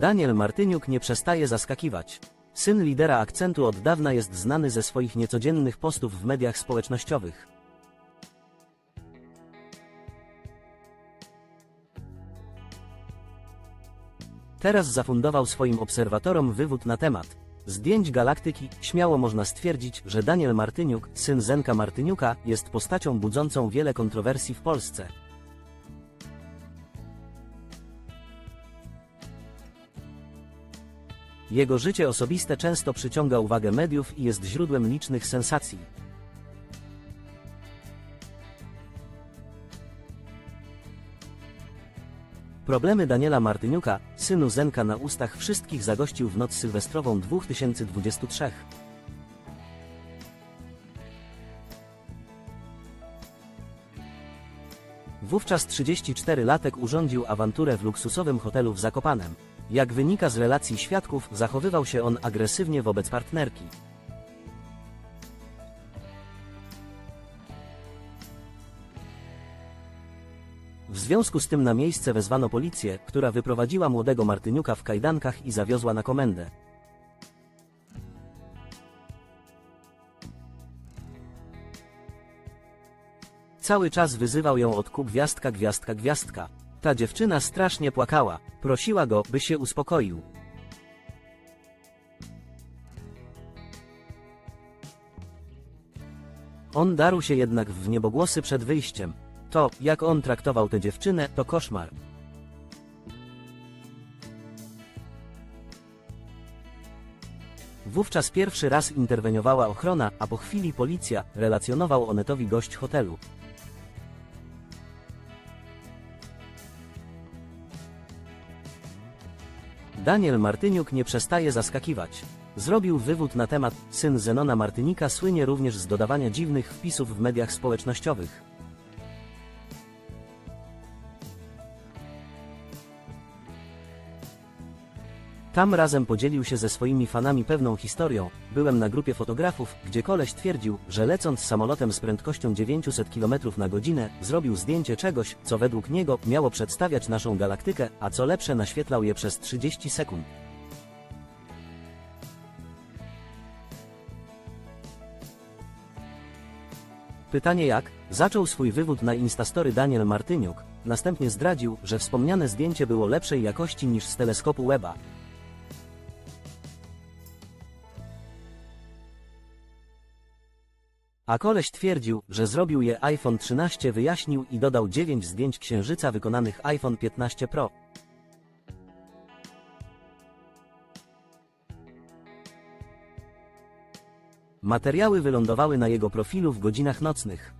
Daniel Martyniuk nie przestaje zaskakiwać. Syn lidera akcentu od dawna jest znany ze swoich niecodziennych postów w mediach społecznościowych. Teraz zafundował swoim obserwatorom wywód na temat zdjęć galaktyki. Śmiało można stwierdzić, że Daniel Martyniuk, syn Zenka Martyniuka, jest postacią budzącą wiele kontrowersji w Polsce. Jego życie osobiste często przyciąga uwagę mediów i jest źródłem licznych sensacji. Problemy Daniela Martyniuka, synu Zenka na ustach wszystkich zagościł w noc sylwestrową 2023. Wówczas 34-latek urządził awanturę w luksusowym hotelu w Zakopanem. Jak wynika z relacji świadków, zachowywał się on agresywnie wobec partnerki. W związku z tym na miejsce wezwano policję, która wyprowadziła młodego Martyniuka w kajdankach i zawiozła na komendę. Cały czas wyzywał ją od kół gwiazdka, gwiazdka, gwiazdka. Ta dziewczyna strasznie płakała. Prosiła go, by się uspokoił. On darł się jednak w niebogłosy przed wyjściem. To, jak on traktował tę dziewczynę, to koszmar. Wówczas pierwszy raz interweniowała ochrona, a po chwili policja, relacjonował Onetowi gość hotelu. Daniel Martyniuk nie przestaje zaskakiwać. Zrobił wywód na temat, syn Zenona Martynika słynie również z dodawania dziwnych wpisów w mediach społecznościowych. Tam razem podzielił się ze swoimi fanami pewną historią. Byłem na grupie fotografów, gdzie koleś twierdził, że lecąc samolotem z prędkością 900 km na godzinę, zrobił zdjęcie czegoś, co według niego miało przedstawiać naszą galaktykę, a co lepsze naświetlał je przez 30 sekund. Pytanie jak? Zaczął swój wywód na Instastory Daniel Martyniuk, następnie zdradził, że wspomniane zdjęcie było lepszej jakości niż z teleskopu Weba. A koleś twierdził, że zrobił je iPhone 13 wyjaśnił i dodał 9 zdjęć księżyca wykonanych iPhone 15 Pro. Materiały wylądowały na jego profilu w godzinach nocnych.